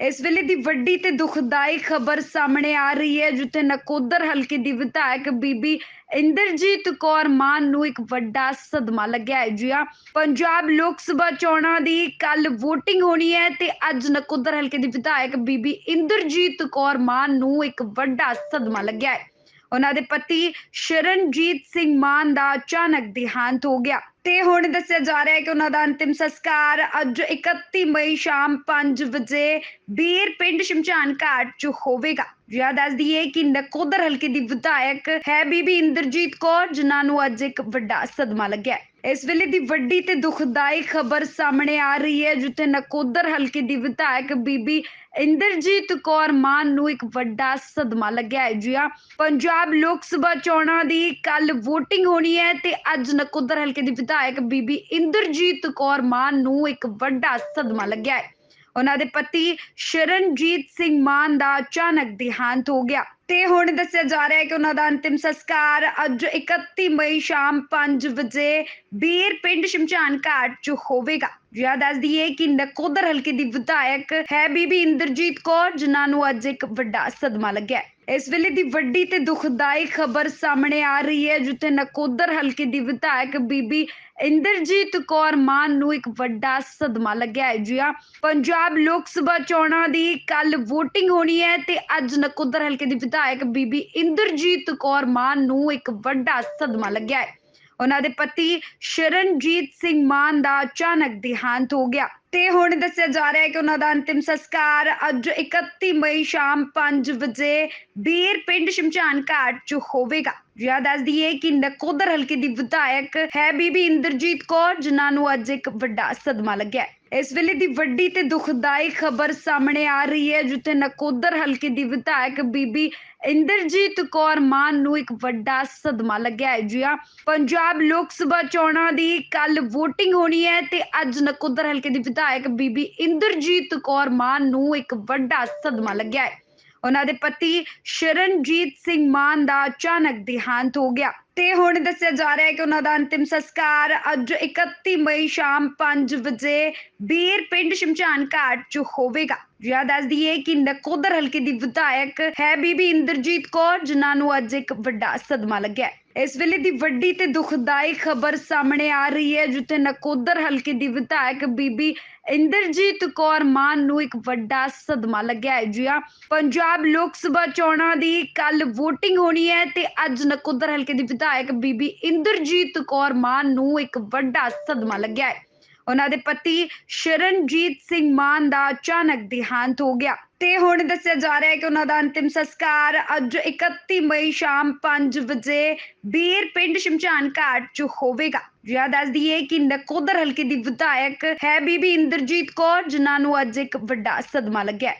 ਇਸ ਵੇਲੇ ਦੀ ਵੱਡੀ ਤੇ ਦੁਖਦਾਈ ਖਬਰ ਸਾਹਮਣੇ ਆ ਰਹੀ ਹੈ, ਜਿੱਥੇ ਨਕੋਦਰ ਹਲਕੇ ਦੀ ਵਿਧਾਇਕ ਬੀਬੀ ਇੰਦਰਜੀਤ ਕੌਰ ਮਾਨ ਨੂੰ ਇੱਕ ਵੱਡਾ ਸਦਮਾ ਲੱਗਿਆ ਹੈ। ਜੀ ਹਾਂ, ਪੰਜਾਬ ਲੋਕ ਸਭਾ ਚੋਣਾਂ ਦੀ ਕੱਲ VOTING ਹੋਣੀ ਹੈ ਤੇ ਅੱਜ ਨਕੋਦਰ ਹਲਕੇ ਦੀ ਵਿਧਾਇਕ ਬੀਬੀ ਇੰਦਰਜੀਤ ਕੌਰ ਮਾਨ ਨੂੰ ਇੱਕ ਵੱਡਾ ਸਦਮਾ ਲੱਗਿਆ ਹੈ। ਉਹਨਾਂ ਦੇ ਪਤੀ ਸ਼ਰਨਜੀਤ ਸਿੰਘ ਮਾਨ ਦਾ ਅਚਾਨਕ ਦੇਹਾਂਤ ਹੋ ਗਿਆ। ਤੇ ਹੁਣ ਦੱਸਿਆ ਜਾ ਰਿਹਾ ਹੈ ਕਿ ਉਹਨਾਂ ਦਾ ਅੰਤਿਮ ਸੰਸਕਾਰ ਅੱਜ 31 ਮਈ ਸ਼ਾਮ 5 ਵਜੇ ਬੀਰ ਪਿੰਡ ਸ਼ਮਸ਼ਾਨ ਘਾਟ 'ਚ ਹੋਵੇਗਾ। ਜੀ ਜ਼ਿਆਦਾ ਦੱਸ ਦਈਏ ਕਿ ਨਕੋਦਰ ਹਲਕੇ ਦੀ ਵਿਧਾਇਕ ਹੈ ਬੀਬੀ ਇੰਦਰਜੀਤ ਕੌਰ, ਜਿਨ੍ਹਾਂ ਨੂੰ ਅੱਜ ਇੱਕ ਵੱਡਾ ਸਦਮਾ ਲੱਗਿਆ ਇਸ ਵੇਲੇ ਦੀ ਵੱਡੀ ਤੇ ਦੁਖਦਾਈ ਖਬਰ ਸਾਹਮਣੇ ਆ ਰਹੀ ਹੈ, ਜਿੱਥੇ ਨਕੋਦਰ ਹਲਕੇ ਦੀ ਵਿਧਾਇਕ ਬੀਬੀ ਇੰਦਰਜੀਤ ਕੌਰ ਮਾਨ ਨੂੰ ਇੱਕ ਵੱਡਾ ਸਦਮਾ ਲੱਗਿਆ ਹੈ। ਜੀ ਹਾਂ, ਪੰਜਾਬ ਲੋਕ ਸਭਾ ਚੋਣਾਂ ਦੀ ਕੱਲ VOTING ਹੋਣੀ ਹੈ ਤੇ ਅੱਜ ਨਕੋਦਰ ਹਲਕੇ ਦੀ ਵਿਧਾਇਕ ਬੀਬੀ ਇੰਦਰਜੀਤ ਕੌਰ ਮਾਨ ਨੂੰ ਇੱਕ ਵੱਡਾ ਸਦਮਾ ਲੱਗਿਆ ਹੈ। ਉਹਨਾਂ ਦੇ ਪਤੀ ਸ਼ਰਨਜੀਤ ਸਿੰਘ ਮਾਨ ਦਾ ਅਚਾਨਕ ਦੇਹਾਂਤ ਹੋ ਗਿਆ। ਤੇ ਹੁਣ ਦੱਸਿਆ ਜਾ ਰਿਹਾ ਹੈ ਕਿ ਉਹਨਾਂ ਦਾ ਅੰਤਿਮ ਸੰਸਕਾਰ ਅੱਜ 31 ਮਈ ਸ਼ਾਮ 5 ਵਜੇ ਬੀਰ ਪਿੰਡ ਸ਼ਮਸ਼ਾਨ ਘਾਟ 'ਚ ਹੋਵੇਗਾ। ਜ਼ਿਆਦਾ ਦੱਸ ਦਈਏ ਕਿ ਨਕੋਦਰ ਹਲਕੇ ਦੀ ਵਿਧਾਇਕ ਹੈ ਬੀਬੀ ਇੰਦਰਜੀਤ ਕੌਰ, ਜਿਨ੍ਹਾਂ ਨੂੰ ਅੱਜ ਇੱਕ ਵੱਡਾ ਸਦਮਾ ਲੱਗਿਆ ਇਸ ਵੇਲੇ ਦੀ ਵੱਡੀ ਤੇ ਦੁਖਦਾਈ ਖਬਰ ਸਾਹਮਣੇ ਆ ਰਹੀ ਹੈ, ਜਿੱਥੇ ਨਕੋਦਰ ਹਲਕੇ ਦੀ ਵਿਧਾਇਕ ਬੀਬੀ ਇੰਦਰਜੀਤ ਕੌਰ ਮਾਨ ਨੂੰ ਇੱਕ ਵੱਡਾ ਸਦਮਾ ਲੱਗਿਆ ਹੈ। ਜੀ ਹਾਂ, ਪੰਜਾਬ ਲੋਕ ਸਭਾ ਚੋਣਾਂ ਦੀ ਕੱਲ VOTING ਹੋਣੀ ਹੈ ਤੇ ਅੱਜ ਨਕੋਦਰ ਹਲਕੇ ਦੀ ਵਿਧਾਇਕ ਬੀਬੀ ਇੰਦਰਜੀਤ ਕੌਰ ਮਾਨ ਨੂੰ ਇੱਕ ਵੱਡਾ ਸਦਮਾ ਲੱਗਿਆ ਹੈ। ਉਹਨਾਂ ਦੇ ਪਤੀ ਸ਼ਰਨਜੀਤ ਸਿੰਘ ਮਾਨ ਦਾ ਅਚਾਨਕ ਦੇਹਾਂਤ ਹੋ ਗਿਆ। ਤੇ ਹੁਣ ਦੱਸਿਆ ਜਾ ਰਿਹਾ ਹੈ ਕਿ ਉਹਨਾਂ ਦਾ ਅੰਤਿਮ ਸੰਸਕਾਰ ਅੱਜ 31 ਮਈ ਸ਼ਾਮ 5 ਵਜੇ ਬੀਰ ਪਿੰਡ ਸ਼ਮਸ਼ਾਨ ਘਾਟ 'ਚ ਹੋਵੇਗਾ। ਜ਼ਿਆਦਾ ਦੱਸ ਦਈਏ ਕਿ ਨਕੋਦਰ ਹਲਕੇ ਦੀ ਵਿਧਾਇਕ ਹੈ ਬੀਬੀ ਇੰਦਰਜੀਤ ਕੌਰ, ਜਿਨ੍ਹਾਂ ਨੂੰ ਅੱਜ ਇੱਕ ਵੱਡਾ ਸਦਮਾ ਲੱਗਿਆ ਇਸ ਵੇਲੇ ਦੀ ਵੱਡੀ ਤੇ ਦੁਖਦਾਈ ਖਬਰ ਸਾਹਮਣੇ ਆ ਰਹੀ ਹੈ, ਜਿੱਥੇ ਨਕੋਦਰ ਹਲਕੇ ਦੀ ਵਿਧਾਇਕ ਬੀਬੀ ਇੰਦਰਜੀਤ ਕੌਰ ਮਾਨ ਨੂੰ ਇੱਕ ਵੱਡਾ ਸਦਮਾ ਲੱਗਿਆ ਹੈ। ਜੀ ਹਾਂ, ਪੰਜਾਬ ਲੋਕ ਸਭਾ ਚੋਣਾਂ ਦੀ ਕੱਲ VOTING ਹੋਣੀ ਹੈ ਤੇ ਅੱਜ ਨਕੋਦਰ ਹਲਕੇ ਦੀ ਵਿਧਾਇਕ ਬੀਬੀ ਇੰਦਰਜੀਤ ਕੌਰ ਮਾਨ ਨੂੰ ਇੱਕ ਵੱਡਾ ਸਦਮਾ ਲੱਗਿਆ ਹੈ। ਉਹਨਾਂ ਦੇ ਪਤੀ ਸ਼ਰਨਜੀਤ ਸਿੰਘ ਮਾਨ ਦਾ ਅਚਾਨਕ ਦੇਹਾਂਤ ਹੋ ਗਿਆ। ਤੇ ਹੁਣ ਦੱਸਿਆ ਜਾ ਰਿਹਾ ਹੈ ਕਿ ਉਹਨਾਂ ਦਾ ਅੰਤਿਮ ਸੰਸਕਾਰ ਅੱਜ 31 ਮਈ ਸ਼ਾਮ 5 ਵਜੇ ਬੀਰ ਪਿੰਡ ਸ਼ਮਸ਼ਾਨ ਘਾਟ 'ਚ ਹੋਵੇਗਾ। ਜ਼ਿਆਦਾ ਦੱਸ ਦਈਏ ਕਿ ਨਕੋਦਰ ਹਲਕੇ ਦੀ ਵਿਧਾਇਕ ਹੈ ਬੀਬੀ ਇੰਦਰਜੀਤ ਕੌਰ, ਜਿਨ੍ਹਾਂ ਨੂੰ ਅੱਜ ਇੱਕ ਵੱਡਾ ਸਦਮਾ ਲੱਗਿਆ ਇਸ ਵੇਲੇ ਦੀ ਵੱਡੀ ਤੇ ਦੁਖਦਾਈ ਖਬਰ ਸਾਹਮਣੇ ਆ ਰਹੀ ਹੈ, ਜਿੱਥੇ ਨਕੋਦਰ ਹਲਕੇ ਦੀ ਵਿਧਾਇਕ ਬੀਬੀ ਇੰਦਰਜੀਤ ਕੌਰ ਮਾਨ ਨੂੰ ਇੱਕ ਵੱਡਾ ਸਦਮਾ ਲੱਗਿਆ ਹੈ। ਜੀ ਹਾਂ ਪੰਜਾਬ ਲੋਕ ਸਭਾ ਚੋਣਾਂ ਦੀ ਕੱਲ VOTING ਹੋਣੀ ਹੈ ਤੇ ਅੱਜ ਨਕੋਦਰ ਹਲਕੇ ਦੀ ਵਿਧਾਇਕ ਬੀਬੀ ਇੰਦਰਜੀਤ ਕੌਰ ਮਾਨ ਨੂੰ ਇੱਕ ਵੱਡਾ ਸਦਮਾ ਲੱਗਿਆ ਹੈ। ਉਹਨਾਂ ਦੇ ਪਤੀ ਸ਼ਰਨਜੀਤ ਸਿੰਘ ਮਾਨ ਦਾ ਅਚਾਨਕ ਦੇਹਾਂਤ ਹੋ ਗਿਆ। ਤੇ ਹੁਣ ਦੱਸਿਆ ਜਾ ਰਿਹਾ ਹੈ ਕਿ ਉਹਨਾਂ ਦਾ ਅੰਤਿਮ ਸੰਸਕਾਰ ਅੱਜ 31 ਮਈ ਸ਼ਾਮ 5 ਵਜੇ ਬੀਰ ਪਿੰਡ ਸ਼ਮਸ਼ਾਨ ਘਾਟ 'ਚ ਹੋਵੇਗਾ। ਜ਼ਿਆਦਾ ਦੱਸ ਦਈਏ ਕਿ ਨਕੋਦਰ ਹਲਕੇ ਦੀ ਵਿਧਾਇਕ ਹੈ ਬੀਬੀ ਇੰਦਰਜੀਤ ਕੌਰ, ਜਿਨ੍ਹਾਂ ਨੂੰ ਅੱਜ ਇੱਕ ਵੱਡਾ ਸਦਮਾ ਲੱਗਿਆ